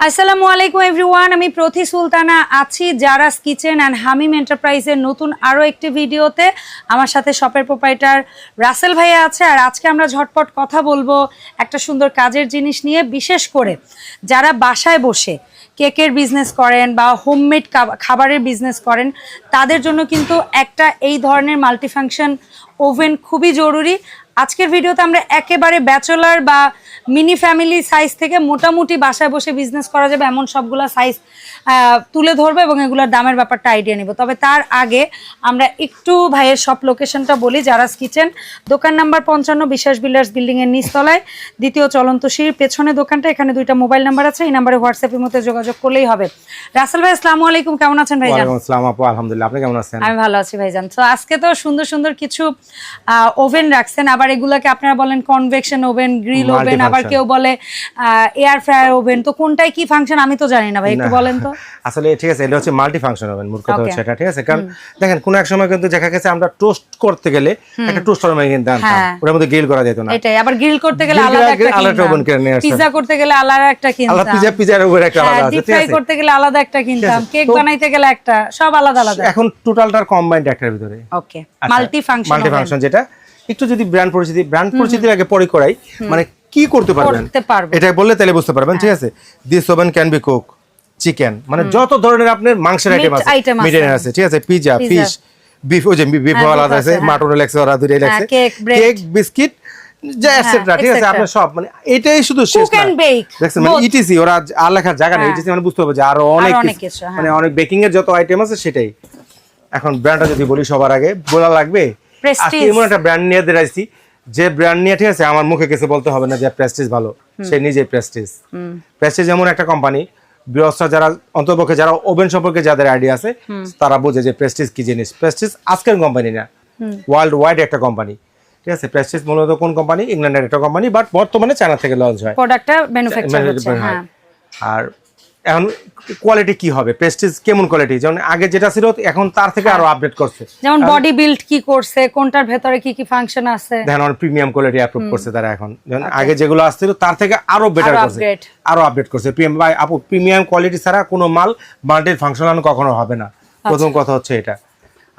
আসসালামু আলাইকুম এভরিওয়ান আমি প্রতি সুলতানা আছি জারাস কিচেন অ্যান্ড হামিম এন্টারপ্রাইজের নতুন আরও একটি ভিডিওতে। আমার সাথে শপের প্রোপাইটার রাসেল ভাইয়া আছে আর আজকে আমরা ঝটপট কথা বলব একটা সুন্দর কাজের জিনিস নিয়ে, বিশেষ করে যারা বাসায় বসে কেকের বিজনেস করেন বা হোমমেড খাবারের বিজনেস করেন, তাদের জন্য কিন্তু একটা এই ধরনের মাল্টিফাংশন ওভেন খুবই জরুরি। আজকের ভিডিওতে আমরা একেবারে ব্যাচেলার বা মিনি ফ্যামিলি সাইজ থেকে মোটামুটি বাসায় বসে বিজনেস করা যাবে এমন সবগুলা সাইজ তুলে ধরবো এবং এগুলোর দামের ব্যাপারটা আইডিয়া নিব। তবে তার আগে আমরা একটু ভাইয়ের সব লোকেশনটা বলি জারাস কিচেন। দোকান নাম্বার পঞ্চান্ন বিশ্বাস বিল্ডার্স বিল্ডিং এর নিচতলায়। দ্বিতীয় চলন্ত সিঁড়ির পেছনে দোকানটা এখানে দুইটা মোবাইল নাম্বার আছে এই নাম্বারে হোয়াটসঅ্যাপের মধ্যে যোগাযোগ করলেই হবে। রাসেল ভাই আসসালামু আলাইকুম কেমন আছেন আপু আলহামদুলিল্লাহ আপনি কেমন আছেন? আমি ভালো আছি ভাইজান। তো আজকে তো সুন্দর সুন্দর কিছু ওভেন রাখছেন আবার এগুলাকে আপনারা বলেন কনভেকশন ওভেন গ্রিল ওভেন আবার কেউ বলে এয়ার ফ্রায়ার ওভেন তো কোনটাই কি ফাংশন আমি তো জানি না ভাই একটু বলেন তো। আসলে ঠিক আছে এটা হচ্ছে মাল্টি ফাংশন হবেন মূল কথা হচ্ছে এটা ঠিক আছে? কারণ দেখেন কোন এক সময় কিন্তু দেখা গেছে আমরা টোস্ট করতে গেলে একটা টোস্টার মেশিন কিনতে আনতাম। হ্যাঁ। ওটার মধ্যে গ্রিল করা যেত না। এটাই আবার গ্রিল করতে গেলে আলাদা একটা আলাদা oven কিনে নিয়ে আসতাম। পিজা করতে গেলে আলাদা একটা আলাদা কিনতাম। পিজা পিজার উপরে একটা হ্যাঁ আলাদা আছে ঠিক ফ্রাই আছে? করতে গেলে আলাদা একটা কিনতাম। কেক বানাইতে গেলে একটা সব আলাদা আলাদা। এখন টোটালটার কম্বাইন্ড একটার ভিতরে। Okay multi function multi function যেটা একটু যদি ব্র্যান্ড পরিচিতি ব্র্যান্ড পরিচিতির আগে পরে করাই মানে কি করতে পারবেন? এটা বললে তাহলে বুঝতে পারবেন ঠিক আছে? This oven can be cook chicken মানে যত ধরনের আপনার মাংসের আইটেম আছে। মিট আছে। ঠিক আছে? পিজা। ফিশ বিফ ওই যে বিফ হ্যাঁ, আলাদা আছে আছে, হ্যাঁ। মাটন লেগছে ওরা দুটোই লাগছে cake, কেক বিস্কিট যা হ্যাঁ, এটসেট্রা ঠিক আছে? আপনার সব মানে এটাই শুধু শেষ দেখছেন মানে ইটিসি ওরা আর লেখার জায়গা নেই। হ্যাঁ। ইটিসি মানে বুঝতে হবে যে আরও অনেক হ্যাঁ। মানে অনেক বেকিং এর যত আইটেম আছে সেটাই। এখন ব্র্যান্ডটা যদি বলি সবার আগে বলা লাগবে? আজকে এমন একটা ব্র্যান্ড নিয়ে দিয়েছি যে ব্র্যান্ড নিয়ে ঠিক আছে আমার মুখে কিছু বলতে হবে না যে প্রেস্টিজ ভালো সে নিজে প্রেস্টিজ প্রেস্টিজ এমন একটা কোম্পানি গৃহস্থরা যারা অন্তপক্ষে যারা ওভেন সম্পর্কে যাদের আইডিয়া আছে তারা বোঝে যে প্রেস্টিজ কি জিনিস। প্রেস্টিজ আজকের কোম্পানি না ওয়ার্ল্ড ওয়াইড একটা কোম্পানি ঠিক আছে প্রেস্টিজ মূলত কোন কোম্পানি ইংল্যান্ডের একটা কোম্পানি বাট বর্তমানে চায়না থেকে লঞ্চ হয়। প্রোডাক্টটা ম্যানুফ্যাকচার হচ্ছে হ্যাঁ। আর এখন কোয়ালিটি কি হবে? প্রেস্টিজ কেমন কোয়ালিটি যেমন আগে যেটা ছিল এখন তার থেকে আরও আপডেট করছে। যেমন বডি বিল্ড কি করছে কোনটার ভেতরে কি কি ফাংশন আছে? দেখেন অনেক প্রিমিয়াম কোয়ালিটি অ্যাপ্রুভ করছে তারা এখন। যেমন আগে যেগুলো আসছিল তার থেকে আরও বেটার করছে। আরও আপডেট করছে। প্রিমিয়াম ভাই আপু প্রিমিয়াম কোয়ালিটি ছাড়া কোনো মাল মাল্টির ফাংশনাল কখনো হবে না। প্রথম কথা হচ্ছে এটা।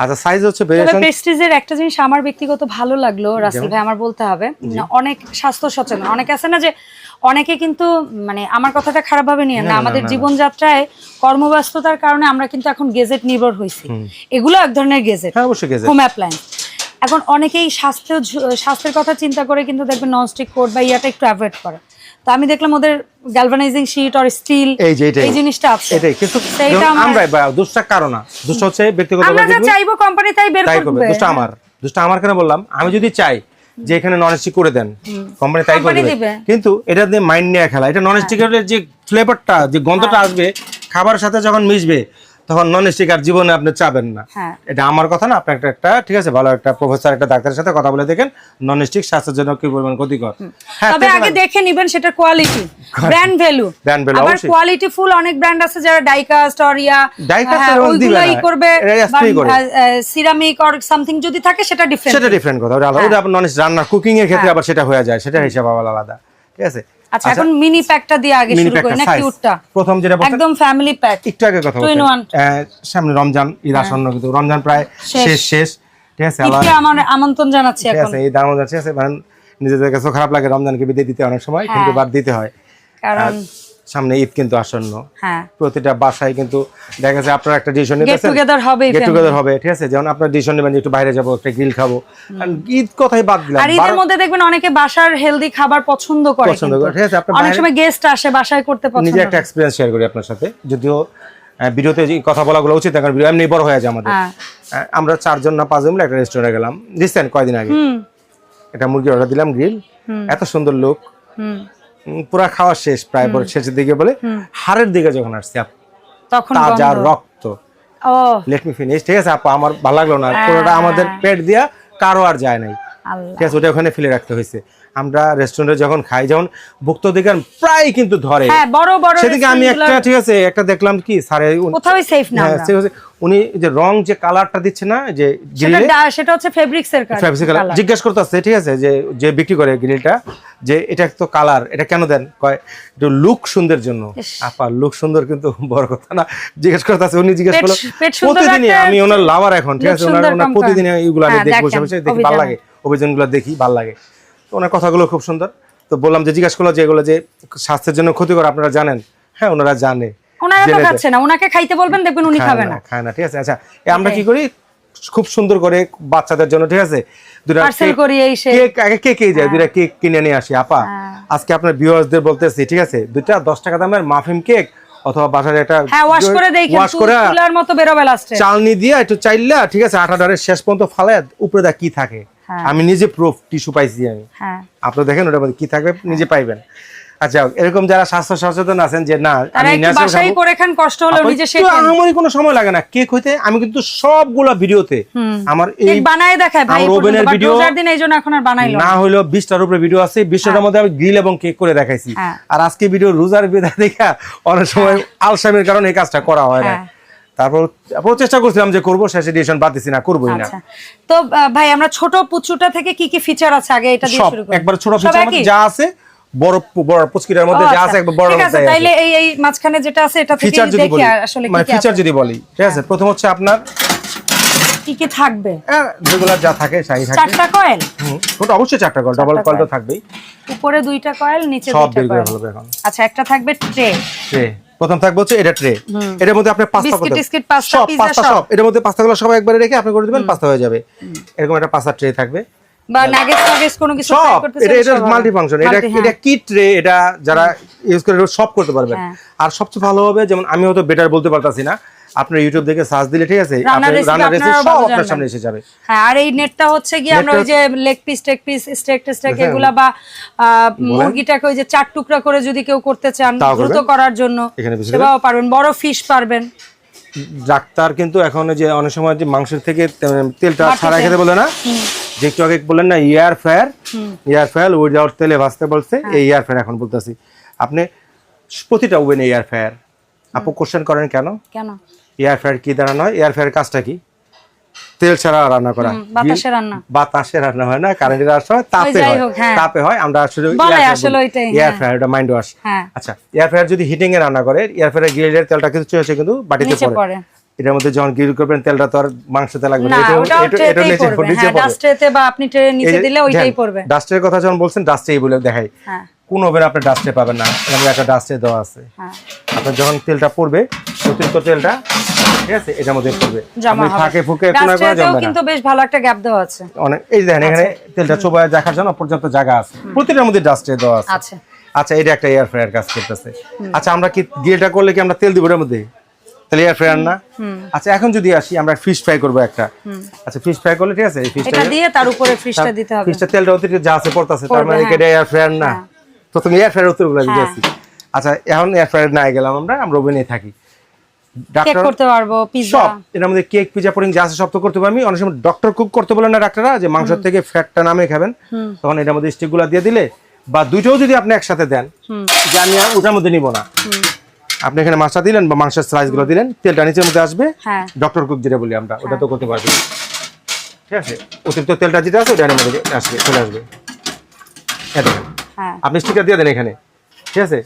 আচ্ছা সাইজ হচ্ছে ভেরিয়েশন প্রেস্টিজের একটা জিনিস আমার ব্যক্তিগত ভালো লাগল রাসেল ভাই আমার বলতে হবে। অনেক স্বাস্থ্য সচেতন। অনেক আছে না যে অনেকে কিন্তু মানে আমার কথাটা খারাপ ভাবে নিয়ে না আমাদের জীবনযাত্রায় কর্মব্যস্ততার কারণে আমরা কিন্তু এখন গেজেট নির্ভর হয়েছি এগুলো এক ধরনের গেজেট হ্যাঁ গেছে হোম অ্যাপ্লায়েন্স। এখন অনেকেই স্বাস্থ্য স্বাস্থ্যের কথা চিন্তা করে কিন্তু দেখবেন ননস্টিক কোড বা ইয়াটা একটু অ্যাভয়েড করে। তো আমি দেখলাম ওদের গ্যালভানাইজিং শিট অর স্টিল এই যে এই জিনিসটা আছে এটাই কিন্তু আমরা দুষ্টা কারণ না। দুষ্ট হচ্ছে ব্যক্তিগত আমরা চাইব কোম্পানি তাই বের করবে দুষ্ট আমার। দুষ্ট আমার কেন বললাম? আমি যদি চাই যে এখানে নন স্টিক করে দেন। কোম্পানি তাই করে দিবে। কিন্তু এটা দিয়ে মাইন্ড নিয়ে খেলা। এটা নন স্টিকের যে ফ্লেভারটা যে গন্ধটা আসবে খাবারের সাথে যখন মিশবে তখন নন স্টিক আর জীবনে আপনি চাবেন না। হ্যাঁ। এটা আমার কথা না আপনি একটা একটা ঠিক আছে ভালো একটা প্রফেসর একটা ডাক্তারের সাথে কথা বলে দেখেন নন স্টিক স্বাস্থ্যের জন্য কি পরিমাণ ক্ষতিকর। হ্যাঁ তবে আগে দেখে নিবেন সেটা quality brand value Brand value, আবার কোয়ালিটি ফুল অনেক ব্র্যান্ড আছে যারা ডাইকাস্ট অর ইয়া হ্যাঁ, রোজ দিবে ওইগুলাই করবে। সিরামিক অর সামথিং যদি থাকে সেটা ডিফারেন্ট সেটা ডিফারেন্ট কথা। ওটা আপনার নন রান্না কুকিং এর ক্ষেত্রে আবার সেটা হয়ে যায় সেটা হিসাব আলাদা। ঠিক আছে? আচ্ছা এখন মিনি প্যাকটা দিয়ে আগে শুরু করি না কিউটটা প্রথম যেটা একদম ফ্যামিলি প্যাক একটু আগে কথা. আহ, সামনে রমজান ঈদ আসন্ন কিন্তু রমজান প্রায় শেষ। শেষ ঠিক আছে ঈদকে আমার আমন্ত্রণ জানাচ্ছি ঠিক আছে এই দাম যাচ্ছে আছে মানে নিজেদের কাছে খারাপ লাগে রমজানকে বিদায় দিতে অনেক সময় কিন্তু বাদ দিতে হয়। কারণ সামনে ঈদ কিন্তু আসন্ন। হ্যাঁ। প্রতিটা বাসায় কিন্তু দেখা যাচ্ছে আপনার একটা ডিসিশন গেট টুগেদার হবে গেট টুগেদার হবে ঠিক আছে? যেমন আপনার ডিসিশন নেবেন যে একটু বাইরে যাব একটা গ্রিল খাব। ঈদ কথাই বাদ দিলাম। আর ঈদের মধ্যে দেখবেন অনেকে বাসার হেলদি খাবার পছন্দ করে পছন্দ করে, ঠিক আছে, অনেক সময় গেস্ট আসে বাসায় করতে পছন্দ নিজে একটা এক্সপিরিয়েন্স শেয়ার করি আপনার সাথে। যদিও ভিডিওতে কথা বলাগুলো উচিত না কারণ ভিডিও এমনি বড় হয়ে যায় আমাদের। হ্যাঁ। আমরা চারজন না পাঁচজন মিলে একটা রেস্টুরেন্টে গেলাম। রিসেন্ট কয়দিন আগে। এটা মুরগির অর্ডার দিলাম গ্রিল এত সুন্দর লোক পুরা খাওয়া শেষ প্রায় পরে শেষের দিকে বলে হাড়ের দিকে যখন আসছে তখন তাজা রক্ত। লেট মি ফিনিশ ঠিক আছে আপা আমার ভালো লাগল না। পুরোটা আমাদের পেট দিয়া কারও আর যায় নাই। ঠিক আছে ওটা ওখানে ফেলে রাখতে হয়েছে। আমরা রেস্টুরেন্টে যখন খাই যখন ভুক্তদিকার প্রায় কিন্তু ধরে। হ্যাঁ বড় বড় সেদিকে আমি একটা ঠিক আছে একটা দেখলাম কি স্যারে উনি- কোথাওই সেফ না হ্যাঁ, উনি যে রং যে কালারটা দিচ্ছে না যে সেটা হচ্ছে ফেব্রিক্স এর কাজ ফ্যাব্রিক কালার। জিজ্ঞেস করতেছে ঠিক আছে যে যে বিক্রি করে গ্রিলটা যে এটা তো কালার এটা কেন দেন? কয় একটু লুক সুন্দর জন্য। আপা লুক সুন্দর কিন্তু বড় কথা না। জিজ্ঞেস করতেছে উনি জিজ্ঞেস করল প্রতিদিনই আমি ওনার লাভার এখন ঠিক আছে ওনার প্রতিদিন। এইগুলো আমি হ্যাঁ, দেখি বসে দেখেন, দেখি ভালো। লাগে। অভিযানগুলো দেখি ভালো লাগে। তো ওনার কথাগুলো খুব সুন্দর। তো বললাম যে জিজ্ঞেস করল যে এগুলো যে স্বাস্থ্যের জন্য ক্ষতিকর আপনারা জানেন? হ্যাঁ ওনারা জানে। ওনারা তো খাচ্ছে না ওনাকে খাইতে বলবেন দেখবেন উনি খায় খাবে না খায় না ঠিক আছে? আচ্ছা আমরা কি করি? খুব সুন্দর করে বাচ্চাদের জন্য ঠিক আছে? দুটা পার্সেল কেক- করি এই সে কেক আগে কেক এই যায় দুটা কেক কিনে নিয়ে আসি আপা। হ্যাঁ। আজকে আপনার ভিউয়ার্সদের বলতেছি ঠিক আছে? দুইটা দশ টাকা দামের মাফিন কেক অথবা বাসায় একটা হ্যাঁ ওয়াশ করে ওয়াশ করে তুলার মতো বেরোবে লাস্টে চালনি দিয়ে একটু চাইলা ঠিক আছে? আটা ডারের শেষ পর্যন্ত ফালায় উপরে দা কি থাকে। হ্যাঁ। আমি নিজে প্রুফ টিস্যু পাইছি আমি। হ্যাঁ। আপনারা দেখেন ওটার মধ্যে কি থাকবে নিজে পাইবেন। আচ্ছা এরকম যারা স্বাস্থ্য সচেতন আছেন যে না আমি করে খান কষ্ট আপনি নিজে একটু কোনো সময় লাগে না। কেক হইতে আমি কিন্তু সবগুলা ভিডিওতে আমার এই বানায় দেখায় ভাই ওভেনের ভিডিও দিন এই জন্য এখন আর বানাইলো না। না হইলেও বিশটার উপরে ভিডিও আছে বিশটার মধ্যে আমি গ্রিল এবং কেক করে দেখাইছি। হ্যাঁ। আর আজকে ভিডিও রোজার বিদা দেখা অনেক সময় আলসামের কারণে এই কাজটা করা হয় না। হ্যাঁ। তারপর তারপর চেষ্টা করছিলাম যে করব শেষে ডিসিশন বাদ দিছি না করবোই না। আচ্ছা। তো ভাই আমরা ছোট পুচুটা থেকে কি কি ফিচার আছে? আগে এটা দিয়ে শুরু করি। একবার ছোট ফিচার? যা আছে বড় বড় পুচকিটার মধ্যে যা। আছে একবার বড় ঠিক আছে তাইলে এই এই মাঝখানে যেটা আছে এটা থেকে ফিচার দেখি আসলে মানে কি কি ফিচার যদি বলি ঠিক আছে? প্রথম হচ্ছে আপনার কি কি থাকবে? রেগুলার যা থাকে সাই থাকে। চারটা কয়েল হুম, ওটা অবশ্যই চারটা কল ডাবল কল তো থাকবেই। উপরে দুইটা কয়েল নিচে দুইটা কয়েল আচ্ছা একটা থাকবে ট্রে ট্রে প্রথম থাকবে হচ্ছে এটা ট্রে। এটার মধ্যে আপনি পাস্তা সব পাস্তা সব। এর এটার মধ্যে পাস্তাগুলো সব একবারে রেখে আপনি করে দিবেন পাস্তা হয়ে যাবে। এরকম একটা পাস্তা ট্রে থাকবে। বা নাগেটস কোনো কিছু সব। এটা এটা মাল্টি ফাংশন এটা হ্যাঁ। এটা কি ট্রে? এটা যারা ইউজ করে সব করতে পারবেন। হ্যাঁ। আর সবচেয়ে ভালো হবে যেমন আমি হয়তো বেটার বলতে পারতাছি না আপনার ইউটিউব দেখে সার্চ দিলে ঠিক আছে? রান্নার রেসিপি সব আপনার সামনে এসে যাবে। হ্যাঁ আর এই নেটটা হচ্ছে কি আমরা ওই যে লেগ পিস টেক পিস স্টেক টেস্টেক এগুলা বা মুরগিটাকে ওই যে চার টুকরা করে যদি কেউ করতে চান দ্রুত করার জন্য সেটাও পারবেন বড় ফিশ পারবেন। ডাক্তার কিন্তু এখন যে অনেক সময় যে মাংসের থেকে তেলটা। ছাড়া খেতে বলে না। যে একটু আগে বললেন না air fryer air fryer without তেলে ভাজতে বলছে হ্যাঁ। এই ইয়ার ফ্রায়ার এখন বলতেছি। আপনি প্রতিটা ওভেনে এয়ার ফ্রায়ার আপু কোশ্চেন করেন কেন? কেন? এয়ার ফ্রায়ার কি দ্বারা নয়? এয়ার ফ্রায়ার কাজটা কি? তেল ছাড়া রান্না করা। বাতাসে রান্না। বাতাসে রান্না হয় না কারেন্টের রান্না হয় তাপে হয়। হ্যাঁ। তাপে হয় আমরা আসলে এয়ার হ্যাঁ। ফ্রায়ার এটা মাইন্ড ওয়াশ হ্যাঁ। আচ্ছা এয়ার ফ্রায়ার যদি হিটিং এ রান্না করে এয়ার ফ্রায়ার গ্রিলের তেলটা কিন্তু চলে কিন্তু বাটিতে পড়ে। এটার মধ্যে যখন গ্রিল করবেন তেলটা তো আর মাংসতে লাগবে না। এটা এটা- নিচে পড়বে। নিচে হ্যাঁ বা আপনি ট্রে নিচে দিলে ওইটাই পড়বে। ডাস্টের কথা যখন বলছেন ডাস্টেই বলে দেখাই। হ্যাঁ। কোন ওভেন আপনি ডাস্টে পাবেন না। এরকম একটা ডাস্টে দেওয়া আছে। হ্যাঁ। আপনার যখন তেলটা পড়বে অতিরিক্ত তেলটা ঠিক আছে এটার মধ্যে পড়বে। আপনি ফাঁকে ফুকে কোনা করা ডাস্ট্রেতেও না। কিন্তু বেশ ভালো একটা গ্যাপ দেওয়া আছে। অনেক এই দেখেন এখানে তেলটা চোবায় দেখার জন্য পর্যাপ্ত জায়গা আছে। প্রতিটার মধ্যে ডাস্টে দেওয়া আছে। আচ্ছা। আচ্ছা এটা একটা এয়ার ফ্রায়ার কাজ করতেছে। আচ্ছা আমরা কি গ্রিলটা করলে কি আমরা তেল দিব এর মধ্যে? তাহলে এয়ার ফ্রায়ার না? আচ্ছা এখন যদি আসি আমরা ফিশ ফ্রাই করব একটা। আচ্ছা ফিশ ফ্রাই করলে ঠিক আছে এই ফিশটা দিয়ে তার উপরে ফ্রিজটা দিতে হবে। ফিশটা তেলটা অতিরিক্ত যা আছে পড়তেছে তার মানে হ্যাঁ। এটা এয়ার ফ্রায়ার না? প্রথমে এয়ার ফ্রায়ার উত্তরগুলো দিতে হ্যাঁ। আসি আচ্ছা এখন এয়ার ফ্রায়ার না গেলাম আমরা আমরা ওভেনে থাকি। ডাক্তার করতে পারব পিৎজা সব এর মধ্যে কেক পিজা পুডিং যা আছে সব তো করতে পারবি। অনেক সময় ডক্টর কুক করতে বলেন না ডাক্তাররা যে মাংস থেকে ফ্যাটটা নামে খাবেন। তখন এটার মধ্যে স্টিকগুলো দিয়ে দিলে বা দুইটাও যদি আপনি একসাথে দেন যে আমি আর ওটার মধ্যে নিব না। আপনি এখানে মাছটা দিলেন বা মাংসের স্লাইসগুলো দিলেন তেলটা নিচের মধ্যে আসবে। হ্যাঁ। ডক্টর কুক যেটা বলি আমরা ওটা তো করতে পারবি। ঠিক আছে? অতিরিক্ত তেলটা যেটা আছে ওটা এর মধ্যে আসবে চলে আসবে। হ্যাঁ আপনি স্টিকার দিয়ে দেন এখানে ঠিক আছে।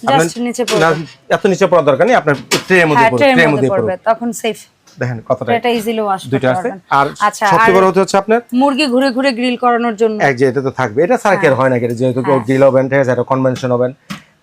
না, এত নিচে পড়ার দরকার নেই আপনার ট্রের মধ্যে হ্যাঁ পড়বে ট্রের মধ্যে মধ্যে পড়বে তখন সেফ দেখেন কতটা এটা ইজিলি ওয়াশ আছে। আর আচ্ছা সবচেয়ে বড় হচ্ছে আপনার? মুরগি ঘুরে ঘুরে গ্রিল করানোর জন্য। এক যে এটা তো থাকবে এটা সার্কেল হয়। না এটা যেহেতু গ্রিল ওভেন ঠিক আছে এটা কনভেনশন ওভেন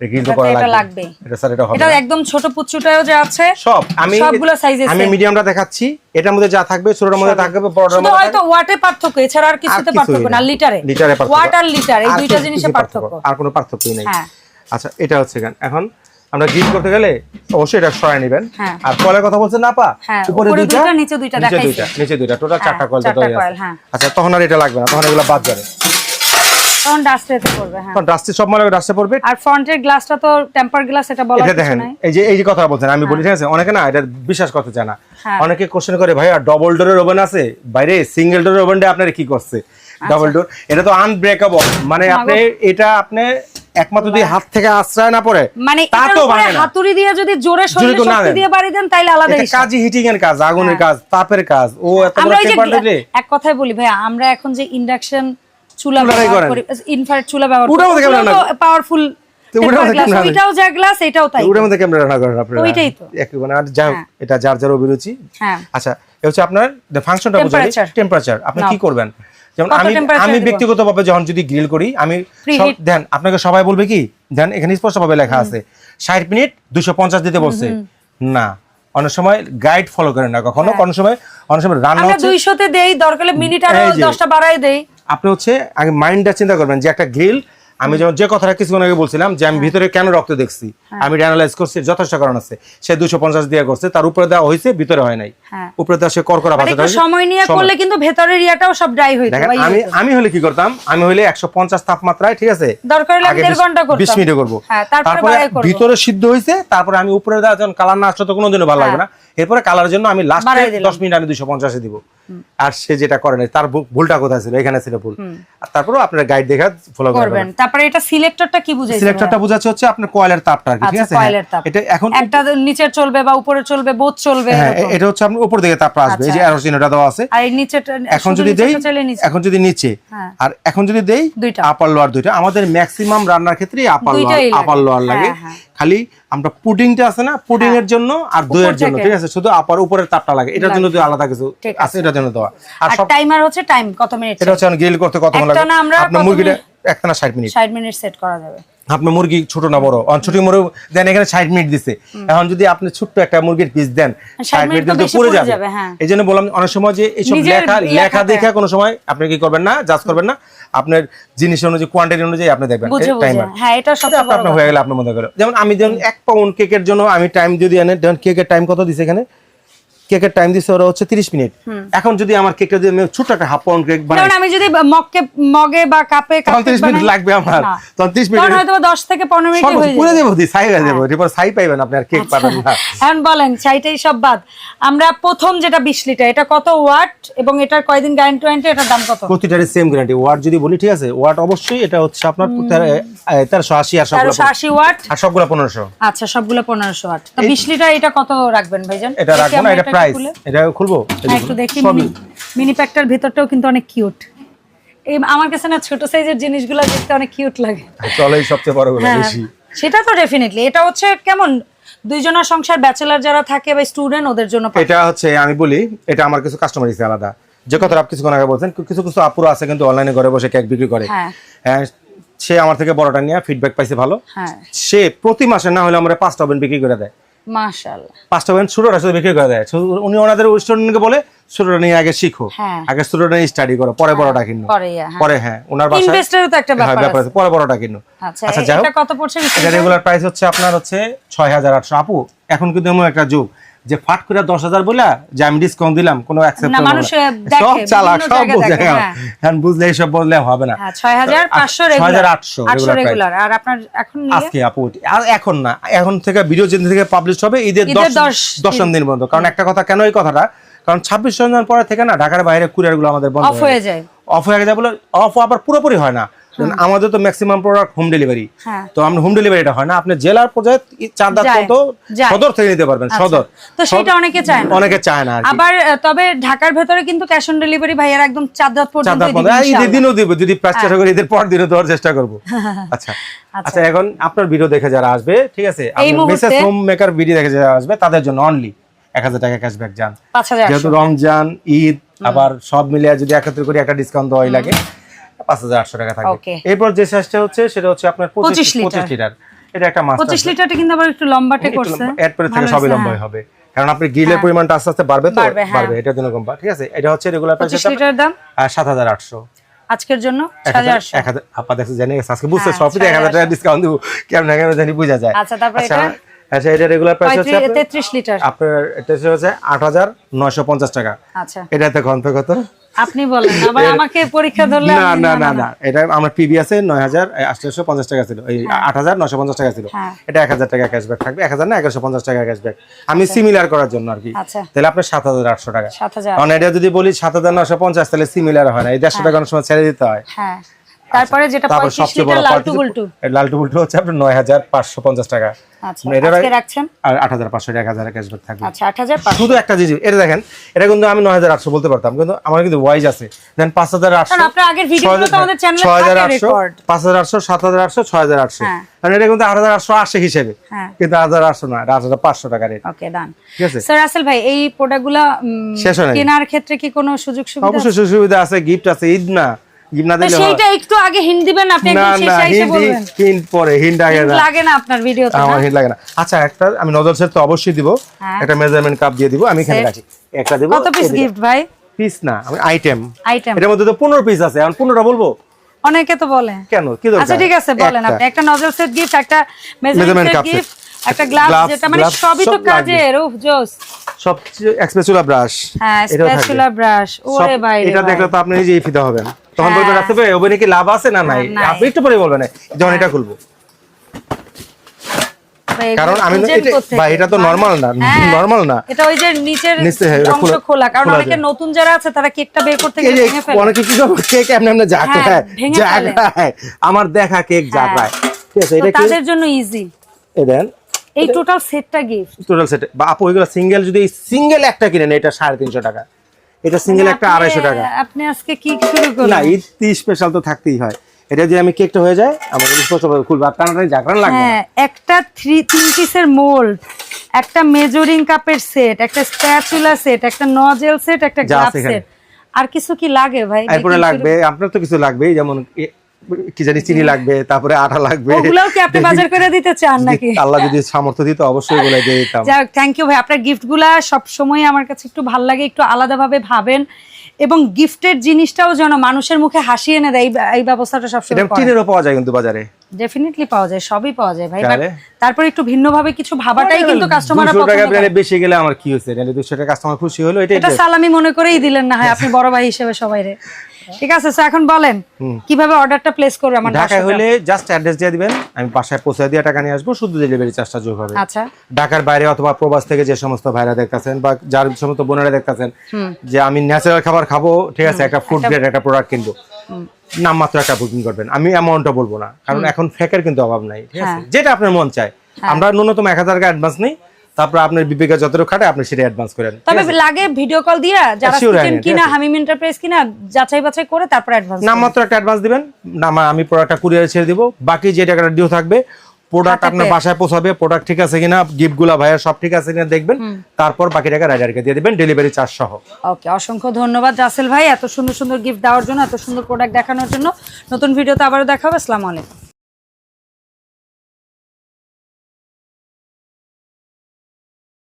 গ্রিল তো এটাতে করা এটা লাগবে। এটা স্যার এটা হবে এটা একদম ছোট পুচ্ছুটাও যে আছে সব আমি সবগুলো size আমি মিডিয়ামটা দেখাচ্ছি। এটার মধ্যে যা থাকবে ছোটটার মধ্যে থাকবে বড়টার মধ্যে হয়তো ওয়াটে পার্থক্য এছাড়া আর কিছুতে পার্থক্য না। না লিটারে লিটারে পার্থক্য। ওয়াট আর লিটার এই দুইটা কিছু- পার্থক্য। আর কোনো পার্থক্যই নেই। হ্যাঁ। আচ্ছা এটা হচ্ছে গান। এখন আমরা গ্রিল করতে গেলে অবশ্যই এটা নেবেন। হ্যাঁ। আর কলের কথা বলছেন না পা হ্যাঁ, উপরে দুইটা নিচে দুইটা নিচে দুইটা নিচে দুইটা টোটাল চারটা কয়েল চারটা হ্যাঁ। আচ্ছা তখন আর এটা লাগবে না তখন এগুলো বাদ যাবে। তখন ডাস্ট এতে পড়বে হ্যাঁ। ডাস্টে সব মানে ডাস্টে পড়বে। আর ফ্রন্টের গ্লাসটা তো টেম্পার গ্লাস এটা দেখেন এই যে এই যে কথা বলছেন আমি বলি ঠিক আছে? অনেকে না এটা বিশ্বাস করতে চায় না। হ্যাঁ। অনেকে কোশ্চেন করে ভাইয়া ডবল ডোরের ওভেন আছে? বাইরে সিঙ্গেল ডোরের ওভেনটা আপনার কি করছে? আচ্ছা। ডাবল ডোর এটা তো আনব্রেকেবল মানে আপনি এটা আপনি একমাত্র যদি হাত থেকে আশ্রয় না পড়ে মানে তা তো উপরে ভাঙে না। হাতুড়ি দিয়ে যদি জোরে শরীরে শক্তি দিয়ে বাড়ি দেন তাইলে আলাদা এটা কাজই হিটিং এর কাজ আগুনের কাজ তাপের কাজ। ও এত বড় এক কথাই বলি ভাই আমরা এখন যে ইন্ডাকশন চুলা চুলাটাই ব্যবহার করেন। করি ইনফ্রারেড চুলা ব্যবহার ওটার মধ্যে কেমন রান্না পাওয়ারফুল তো ওটার মধ্যে কেমন রান্না? ওইটাও যা গ্লাস এটাও তাই। ওটার মধ্যে কেমন রান্না করেন আপনারা। ওইটাই তো। মানে আর যাই হ্যাঁ। এটা যার যার অভিরুচি। হ্যাঁ। আচ্ছা এ হচ্ছে আপনার ফাংশনটা বুঝালি টেম্পারেচার আপনি কি করবেন? যেমন আমি আমি ব্যক্তিগতভাবে যখন যদি গ্রিল করি আমি দেন আপনাকে সবাই বলবে কি? দেন এখানে স্পষ্টভাবে লেখা আছে ষাট মিনিট দুশো পঞ্চাশ দিতে বলছে। না। অনেক সময় গাইড ফলো করে না কখনো। কোনো সময় অনেক সময় রান্না আমরা হচ্ছে দুইশোতে দেই দরকার হলে মিনিট আরও। দশটা বাড়াই দেই। আপনি হচ্ছে আগে মাইন্ডটা চিন্তা করবেন যে একটা গ্রিল আমি যখন যে কথাটা কিছুক্ষণ আগে বলছিলাম যে হ্যাঁ। আমি ভিতরে কেন রক্ত দেখছি? আমি অ্যানালাইজ করছি যথেষ্ট কারণ আছে। সে দুশো পঞ্চাশ দিয়ে করছে তার উপরে দেওয়া হয়েছে ভিতরে হয় নাই। হ্যাঁ। উপরে দেওয়া সে করকরা আর ভাষা সময় নিয়ে করলে কিন্তু ভেতরের ইয়াটাও সব ড্রাই দেখেন ইয়ে আমি আমি হলে কি করতাম? আমি হলে একশো পঞ্চাশ তাপমাত্রায় ঠিক আছে? দরকার হলে দেড় বিশ- ঘণ্টা করতাম। বিশ মিনিটে করব। হ্যাঁ, তারপরে করব। ভিতরে সিদ্ধ হয়েছে তারপরে আমি উপরে দেওয়া যখন কালার না আসলে তো কোনোদিনও ভালো লাগবে না। এরপরে কালারের জন্য আমি লাস্টে দশ মিনিট আমি দুশো পঞ্চাশে দিব। আর সে যেটা করে নাই তার ভুলটা কোথায় ছিল? এখানে ছিল ভুল। আর তারপরেও আপনার গাইড দেখা ফলো করবেন। তারপরে এটা সিলেক্টরটা কি বুঝাইছে সিলেক্টরটা বোঝাচ্ছে হচ্ছে আপনার কয়েলের তাপটা আর কি ঠিক আচ্ছা আছে? হ্যাঁ। এটা এখন একটা নিচে চলবে বা উপরে চলবে বোধ চলবে হ্যাঁ এটা হচ্ছে আপনার উপর দিকে তাপটা আসবে। এই যে আচ্ছা। অ্যারোসিনোটা দেওয়া আছে। আর নিচেটা এখন যদি দেই নিচে। এখন যদি নিচে হ্যাঁ। আর এখন যদি দেই দুইটা। আপার লোয়ার দুইটা। আমাদের ম্যাক্সিমাম রান্নার ক্ষেত্রে আপার লোয়ার আপার লোয়ার লাগে। খালি আমরা পুডিংটা আছে না? পুডিং এর জন্য আর দইয়ের জন্য ঠিক আছে? শুধু আপার উপরের তাপটা লাগে। এটার জন্য তো আলাদা কিছু আছে এটার জন্য দেওয়া। আর টাইমার হচ্ছে টাইম কত মিনিট এটা হচ্ছে গ্রিল করতে কতক্ষণ লাগে? আপনার কত মুরগিটা একটানা ষাট মিনিট 60 মিনিট সেট করা যাবে। আপনার মুরগি ছোট না বড়? অন ছোট মুরগি দেন এখানে ষাট মিনিট দিছে। এখন যদি আপনি ছোট্ট একটা মুরগির পিস দেন 60 ষাট মিনিট মিনিট তো দিলে বেশি পুড়ে পুড়ে যাবে। হ্যাঁ। এই জন্য বললাম অনেক সময় যে এইসব লেখা লেখা। দেখে কোনো সময় আপনি কি করবেন না জাজ করবেন না। আপনার জিনিস অনুযায়ী কোয়ান্টিটি অনুযায়ী আপনি দেখবেন টাইমার হ্যাঁ এটা সবচেয়ে আপনার হয়ে গেলে আপনার মনে করে। যেমন আমি যেমন এক পাউন্ড কেকের জন্য আমি টাইম যদি আনে কেকের টাইম কত দিছে এখানে? কেকের টাইম দিছে ওরা হচ্ছে 30 মিনিট। এখন যদি আমার কেকটা যদি আমি ছোট একটা হাফ পাউন্ড কেক বানাই আমি যদি মগকে মগে বা কাপে কাপে 30 মিনিট লাগবে আমার। তখন 30 মিনিট হয়তো 10 থেকে 15 মিনিট হয়ে পুরো যাবে। দেবো দি সাই হয়ে যাবে। এরপর সাই পাইবেন আপনি আর কেক পাবেন না। এখন বলেন চাইটাই সব বাদ। আমরা প্রথম যেটা 20 লিটার এটা কত ওয়াট এবং এটার কয়দিন গ্যারান্টি ওয়ারেন্টি এটার দাম কত? প্রতিটারই সেম গ্যারান্টি ওয়াট যদি বলি ঠিক আছে? ওয়াট অবশ্যই এটা হচ্ছে আপনার তেরোশো আশি আর সবগুলো 1380 ওয়াট। আর সবগুলো পনেরোশো। আচ্ছা সবগুলো 1500 ওয়াট। তো 20 লিটার এটা কত রাখবেন ভাইজান? এটা রাখব না এটা প্রাইস এটা খুলবো? হ্যাঁ, একটু দেখি মিনি প্যাকটার ভিতরটাও কিন্তু অনেক কিউট এই আমার কাছে না ছোট সাইজের জিনিসগুলো দেখতে অনেক কিউট লাগে। চলেই সবচেয়ে বড়গুলো হ্যাঁ বেশি। সেটা তো ডেফিনেটলি এটা হচ্ছে কেমন? দুইজনের সংসার ব্যাচেলার যারা থাকে বা স্টুডেন্ট ওদের জন্য এটা হচ্ছে আমি বলি এটা আমার কিছু কাস্টমার হিসেবে আলাদা। যে কথা আপনি কিছুক্ষণ আগে বলছেন কিছু কিছু আপুরো আছে কিন্তু অনলাইনে ঘরে বসে কেক বিক্রি করে। হ্যাঁ। হ্যাঁ, সে আমার থেকে বড়টা নিয়ে ফিডব্যাক পাইছে ভালো। হ্যাঁ। সে প্রতি মাসে না হলে আমরা পাঁচটা ওভেন বিক্রি করে দেয়। মাশাআল্লাহ। পাঁচটা ব্যান্ড ছোটটা শুধু বিক্রি করে দেয়। উনি ওনাদের স্টুডেন্টকে বলে ছোটটা নিয়ে আগে শিখো। হ্যাঁ। আগে ছোটটা নিয়ে স্টাডি করো পরে বড়টা কিনো। পরে হ্যাঁ। হ্যাঁ ওনার বাসায় ইনভেস্টরও তো একটা হ্যাঁ, ব্যাপার আছে। পরে বড়টা কিনো। আচ্ছা আচ্ছা এটা কত পড়ছে? এটা রেগুলার প্রাইস হচ্ছে আপনার হচ্ছে ছয় হাজার আটশো। আপু এখন কিন্তু এমন একটা যুগ। যে ফাট করে দশ হাজার বলে যে আমি ডিসকাউন্ট দিলাম কোনো সব চালাক সব বুঝে হ্যাঁ। হ্যাঁ বুঝলে এইসব বললে হবে না। হ্যাঁ 6500 ছয় হাজার আটশো রেগুলার আর আপনার এখন আজকে আপু আর এখন না এখন থেকে ভিডিও যেদিন থেকে পাবলিশ হবে ঈদের ঈদের দশ দশ দশম দিন পর্যন্ত কারণ একটা কথা কেন এই কথাটা? কারণ ছাব্বিশ রমজান পরে থেকে না ঢাকার বাইরে কুরিয়ারগুলো আমাদের বন্ধ অফ হয়ে যায়। অফ হয়ে যায় বলে অফ আবার পুরোপুরি হয় না। আমাদের তো ম্যাক্সিমাম প্রোডাক্ট হোম ডেলিভারি হ্যাঁ। তো আমরা হোম ডেলিভারিটা হয় না। আপনি জেলার পর্যায়ে চাঁদা পর্যন্ত সদর থেকে নিতে পারবেন সদর। তো সেটা অনেকে চায় না। অনেকে চায় না আবার তবে ঢাকার ভেতরে কিন্তু ক্যাশ অন ডেলিভারি ভাইয়ার একদম চাঁদা পর্যন্ত আর ঈদের দিনও দিব যদি চেষ্টা করি ঈদের পর দিনও দেওয়ার চেষ্টা করব। আচ্ছা। আচ্ছা। এখন আপনার ভিডিও দেখে যারা আসবে ঠিক আছে? মেসেজ হোম মেকার ভিডিও দেখে যারা আসবে তাদের জন্য অনলি এক হাজার টাকা ক্যাশব্যাক যান। 5800 যেহেতু রমজান ঈদ আবার সব মিলিয়ে যদি একত্রে করে একটা ডিসকাউন্ট দেওয়াই লাগে। পাঁচ হাজার আটশো টাকা থাকবে। এরপর যে সাইজটা হচ্ছে সেটা হচ্ছে আপনার পঁচিশ পঁচিশ লিটার এটা একটা মাস্টার পঁচিশ লিটারটা কিন্তু আবার একটু লম্বাটে করছে। এর পরে থেকে সবই লম্বাই হ্যাঁ। হবে। কারণ আপনি গ্রিলের পরিমাণটা আস্তে আস্তে বাড়বে তো? বাড়বে, হ্যাঁ। এটার জন্য কম ঠিক আছে? এটা হচ্ছে রেগুলার প্রাইস লিটার দাম? সাত হাজার আটশো। আজকের জন্য এক সাড়ে হাজার আটশো। এক হাজার আপা দেখছে জানি আজকে বুঝতে হ্যাঁ, সবই এক হাজার টাকা ডিসকাউন্ট দিব। কেমন কেমন জানি বোঝা যায়। আচ্ছা, তারপরে এটা? আচ্ছা এটা রেগুলার প্রাইস হচ্ছে আপনার- তেত্রিশ লিটার। আপনার এটা হচ্ছে আট হাজার নয়শো পঞ্চাশ টাকা। আচ্ছা। এটাতে ঘন্ট কত? আপনি বলেন আবার আমাকে পরীক্ষা ধরলে না না না না। এটা আমার পিবি আছে নয় হাজার আটশো পঞ্চাশ টাকা ছিল। এই আট হাজার নয়শো পঞ্চাশ টাকা ছিল। হ্যাঁ। এটা এক হাজার টাকা ক্যাশব্যাক থাকবে এক হাজার না এগারোশো পঞ্চাশ টাকা ক্যাশব্যাক আমি সিমিলার করার জন্য আর কি। আচ্ছা। তাহলে আপনার সাত হাজার আটশো টাকা। সাত হাজার কারণ এটা যদি বলি সাত হাজার নয়শো পঞ্চাশ তাহলে সিমিলার হয় না। এই দেড়শো টাকা অনেক সময় ছেড়ে দিতে হয়। হ্যাঁ। তারপরে যেটা তারপর সবচেয়ে বড় লিটার লাল quality- টুবুলটু এই হচ্ছে আপনার নয় হাজার পাঁচশো পঞ্চাশ টাকা। আচ্ছা মানে আজকে রাখছেন? আর আট হাজার পাঁচশো এক হাজার ক্যাশব্যাক থাকবে। আচ্ছা আট হাজার পাঁচশো। শুধু একটা জিনিস এটা দেখেন এটা কিন্তু আমি নয় হাজার আটশো বলতে পারতাম কিন্তু আমার কিন্তু ওয়াইজ আছে। দেন পাঁচ হাজার আটশো কারণ আপনার আগের ভিডিওগুলো তো আমাদের চ্যানেলে থাকে রেকর্ড পাঁচ হাজার আটশো সাত হাজার আটশো ছয় হাজার আটশো। হ্যাঁ। কারণ এটা কিন্তু আট হাজার আটশো আসে হিসেবে। হ্যাঁ। কিন্তু আট হাজার আটশো না এটা আট হাজার পাঁচশো টাকা রেট ওকে ডান ঠিক আছে? স্যার আসল ভাই এই প্রোডাক্টগুলো হয় কেনার ক্ষেত্রে কি কোনো সুযোগ সুবিধা অবশ্যই সুবিধা আছে গিফট আছে ঈদ না। না তো দিলে? সেইটা একটু আগে হিন্ট দিবেন আপনি না একদম শেষে এসে বলবেন। হিন্ট পরে হিন্ট আগে না। লাগে না আপনার ভিডিওতে আমার হিন্ট লাগে না। আচ্ছা একটা আমি নজর সেট তো অবশ্যই দিব। একটা মেজারমেন্ট কাপ দিয়ে দিব আমি এখানে রাখি। একটা দিব কত পিস গিফট ভাই? পিস না আমি আইটেম আইটেম এটার মধ্যে তো পনেরো পিস আছে এখন পনেরোটা বলব? অনেকে তো বলে। কেন? কি দরকার? আচ্ছা ঠিক আছে বলেন একটা। আপনি। একটা নজল সেট গিফট একটা Measurement মেজারমেন্ট গিফট একটা গ্লাস যেটা মানে সবই তো কাজের উফ জোস। সবচেয়ে এক্সপেচুলা ব্রাশ হ্যাঁ স্প্যাচুলা ব্রাশ ওরে ভাই এটা। দেখলে তো আপনি নিজেই ফিদা হবেন। তখন বলবেন রাস্তা ভাই ওখানে কি লাভ আছে না নাই। আপনি একটু পরে বলবেন যখন এটা খুলবো। কারণ আমি এটা- ভাই, এটা তো normal না, হ্যাঁ, normal না। এটা ওই যে নিচের নিচে, হ্যাঁ, অংশ খোলা- কারণ অনেকে নতুন যারা আছে তারা কেকটা বের করতে গিয়ে ভেঙে ফেলে। অনেকে কি করবে কেক এমনি এমনি হ্যাঁ, জাগায় ফেলে। জাগায় আমার দেখা কেক জাগায় ঠিক আছে এটা তাদের জন্য ইজি এই দেন। এই টোটাল সেটটা গিফট টোটাল সেট বা আপু ওইগুলো সিঙ্গেল যদি সিঙ্গেল একটা কিনেন এটা সাড়ে তিনশো টাকা। এটা সিঙ্গেল একটা আড়াইশো টাকা। আপনি আজকে কি শুরু না করলেন? ঈদ স্পেশাল তো থাকতেই হয়। এটা যদি আমি কেকটা হয়ে যায় আমাদের স্পষ্ট খুলবো। আর টানাটানি জাগরান লাগবে হ্যাঁ একটা থ্রি তিন পিসের মোল্ড একটা মেজরিং কাপের সেট একটা স্প্যাচুলা সেট একটা নজেল সেট একটা গ্লাস সেট আর কিছু কি লাগে ভাই? এরপরে লাগবে আপনার তো কিছু লাগবেই যেমন কি জানি চিনি লাগবে তারপরে আটা লাগবে। ওগুলোও কি আপনি বাজার করে দিতে চান নাকি? আল্লাহ যদি সামর্থ্য দিত অবশ্যই বলে দিয়ে দিতাম। যাক থ্যাংক ইউ ভাই। আপনার গিফটগুলা সব সময় আমার কাছে একটু ভালো লাগে একটু আলাদাভাবে ভাবেন। এবং গিফটের জিনিসটাও যেন মানুষের মুখে হাসি এনে দেয় এই ব্যবস্থাটা সব সবসময় টিনেরও পাওয়া যায় কিন্তু বাজারে। ডেফিনেটলি পাওয়া যায় সবই পাওয়া যায় ভাই তাহলে? তারপর একটু ভিন্নভাবে কিছু ভাবাটাই কিন্তু কাস্টমাররা পছন্দ করে। বিরিয়ানি বেশি গেলে আমার কি হয়েছে? নাহলে দুশো টাকা কাস্টমার খুশি হলো এটাই এটা সালামি মনে করেই দিলেন না হয় আপনি বড় ভাই হিসেবে সবাই রে। ঠিক আছে স্যার এখন বলেন কীভাবে অর্ডারটা প্লেস করবে আমার ঢাকায় হলে জাস্ট অ্যাড্রেস দিয়ে দিবেন আমি বাসায় পৌঁছে দিয়ে টাকা নিয়ে আসব শুধু ডেলিভারি চার্জটা যোগ হবে। আচ্ছা। ঢাকার বাইরে অথবা প্রবাস থেকে যে সমস্ত ভাইরা দেখতেছেন বা যার সমস্ত বোনেরা দেখতেছেন যে আমি ন্যাচারাল খাবার খাব ঠিক আছে একটা ফুড গ্রেড একটা প্রোডাক্ট কিনবো। নামমাত্র একটা বুকিং করবেন। আমি অ্যামাউন্টটা বলব না কারণ এখন ফেকের কিন্তু অভাব নাই ঠিক আছে? যেটা আপনার মন চায়। আমরা ন্যূনতম এক হাজার টাকা অ্যাডভান্স নেই তারপর আপনার বিবেকে যতটুকু খাটে আপনি সেটা অ্যাডভান্স করেন তবে লাগে ভিডিও কল দিয়া যারা কিচেন হ্যাঁ, কিনা। হামিম এন্টারপ্রাইজ কিনা যাচাই বাছাই করে তারপর অ্যাডভান্স নামমাত্র একটা অ্যাডভান্স দিবেন না আমি প্রোডাক্টটা কুরিয়ারে ছেড়ে দিব বাকি যে টাকাটা ডিউ থাকবে প্রোডাক্ট আপনার বাসায় পৌঁছাবে প্রোডাক্ট ঠিক আছে কিনা গিফটগুলো ভাইয়া সব ঠিক আছে কিনা দেখবেন। তারপর বাকি টাকা রাইডারকে দিয়ে দিবেন ডেলিভারি চার্জ সহ। ওকে অসংখ্য ধন্যবাদ রাসেল ভাই এত সুন্দর সুন্দর গিফট দেওয়ার জন্য এত সুন্দর প্রোডাক্ট দেখানোর জন্য। নতুন ভিডিওতে আবারও দেখাবো আসসালামু আলাইকুম।